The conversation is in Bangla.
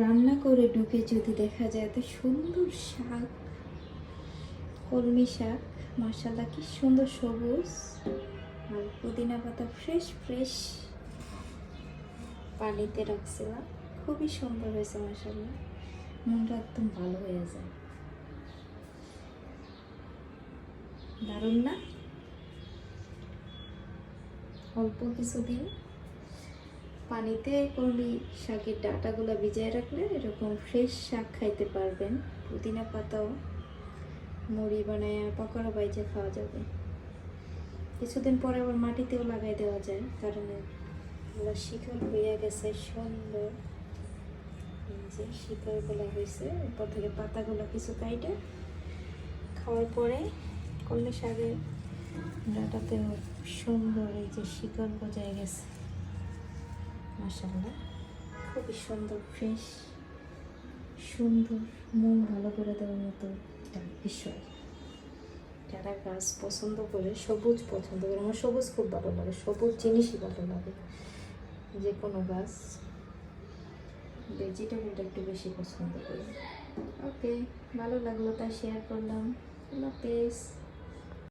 রান্না করে ঢুকে যদি দেখা যায় এত সুন্দর শাক, কলমি শাক মাসাল্লা কি সুন্দর সবুজ। আর পুদিনা পাতা ফ্রেশ ফ্রেশ পানিতে রাখছিলাম, খুবই সুন্দর হয়েছে মাসাল্লাহ মনটা একদম ভালো হয়ে যায়। দারুণ না? অল্প কিছু কিছুদিন পানিতে করলি শাকের ডাটাগুলো ভিজায় রাখলে এরকম ফ্রেশ শাক খাইতে পারবেন। পুদিনা পাতাও মুড়ি বানায় পকোড়া বাইজে খাওয়া যাবে। কিছুদিন পরে আবার মাটিতেও লাগাই দেওয়া যায়, কারণ এগুলো শিকড় হয়ে গেছে সুন্দর। যে শিকড়গুলো হয়েছে এরপর থেকে পাতাগুলো কিছু কাইটে খাওয়ার পরে করলে শাকের ডাটাতেও সুন্দর এই যে শিকড় গজায় গেছে। মাসাল্লাহ খুবই সুন্দর ফ্রেশ সুন্দর মন ভালো করে দেওয়ার মতো একটা বিষয়। যারা গাছ পছন্দ করে সবুজ পছন্দ করে আমার সবুজ খুব ভালো লাগে সবুজ জিনিসই ভালো লাগে। যে কোনো গাছ ভেজিটেবলটা একটু বেশি পছন্দ করি। ওকে ভালো লাগল তাই শেয়ার করলাম। হাফেজ।